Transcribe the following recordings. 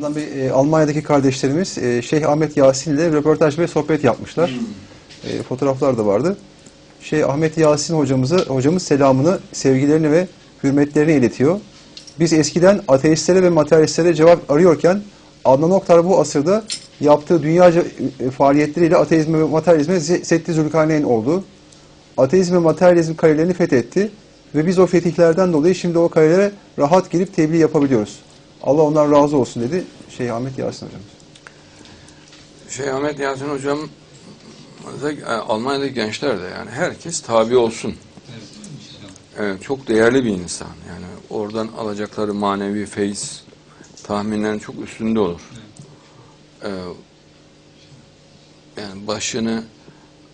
Bir, e, Almanya'daki kardeşlerimiz e, Şeyh Ahmet Yasin ile röportaj ve sohbet yapmışlar. E, fotoğraflar da vardı. Şeyh Ahmet Yasin hocamıza hocamız selamını, sevgilerini ve hürmetlerini iletiyor. Biz eskiden ateistlere ve materyalistlere cevap arıyorken Adnan Oktar bu asırda yaptığı dünyaca e, faaliyetleriyle ateizme ve materyalizme Setti Zülkarneyn oldu. Ateizm ve materyalizm karelerini fethetti ve biz o fetihlerden dolayı şimdi o karelere rahat girip tebliğ yapabiliyoruz. Allah ondan razı olsun dedi Şeyh Ahmet Yasin hocamız. Şey Ahmet Yasin hocam e, Almanya'daki gençler de yani herkes tabi olsun. Evet, çok değerli bir insan. Yani oradan alacakları manevi feyiz tahminen çok üstünde olur. Ee, yani başını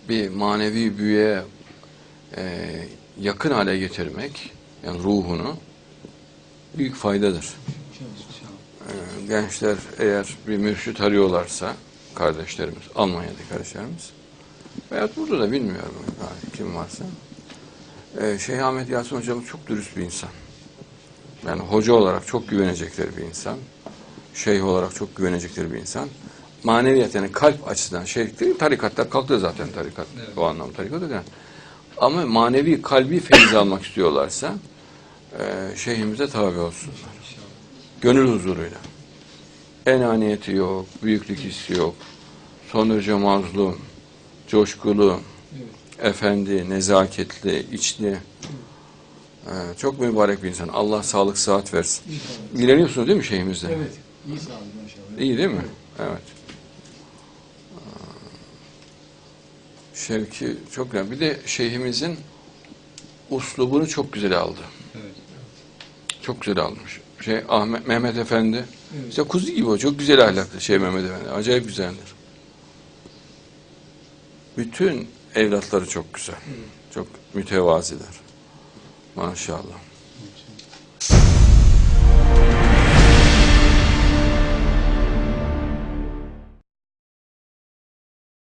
bir manevi büyüye e, yakın hale getirmek, yani ruhunu büyük faydadır. Ee, gençler eğer bir mürşit arıyorlarsa kardeşlerimiz, Almanya'daki kardeşlerimiz veyahut burada da bilmiyorum yani kim varsa ee, Şeyh Ahmet Yasin hocamız çok dürüst bir insan. Yani hoca olarak çok güvenecekleri bir insan. Şeyh olarak çok güvenecekleri bir insan. Maneviyat yani kalp açısından şeyh değil, tarikatlar kalktı zaten tarikat. O anlamda tarikat da. Ama manevi kalbi feyiz almak istiyorlarsa e, şeyhimize tabi olsunlar. Gönül huzuruyla. Enaniyeti yok, büyüklük hissi yok. Son derece mazlum, coşkulu, efendi, nezaketli, içli. Ee, çok mübarek bir insan. Allah sağlık, sıhhat versin. İlgileniyorsunuz değil mi şeyhimizle? Evet. İyi sağ olun maşallah. İyi değil mi? Evet. Ee, Şevki çok güzel. Bir de şeyhimizin uslubunu çok güzel aldı. Evet. Çok güzel almış. Şey Ahmet Mehmet Efendi. Evet. İşte kuzu gibi o. Çok güzel ahlaklı şey Mehmet Efendi. Acayip güzeldir. Bütün evlatları çok güzel. Çok mütevaziler. Maşallah.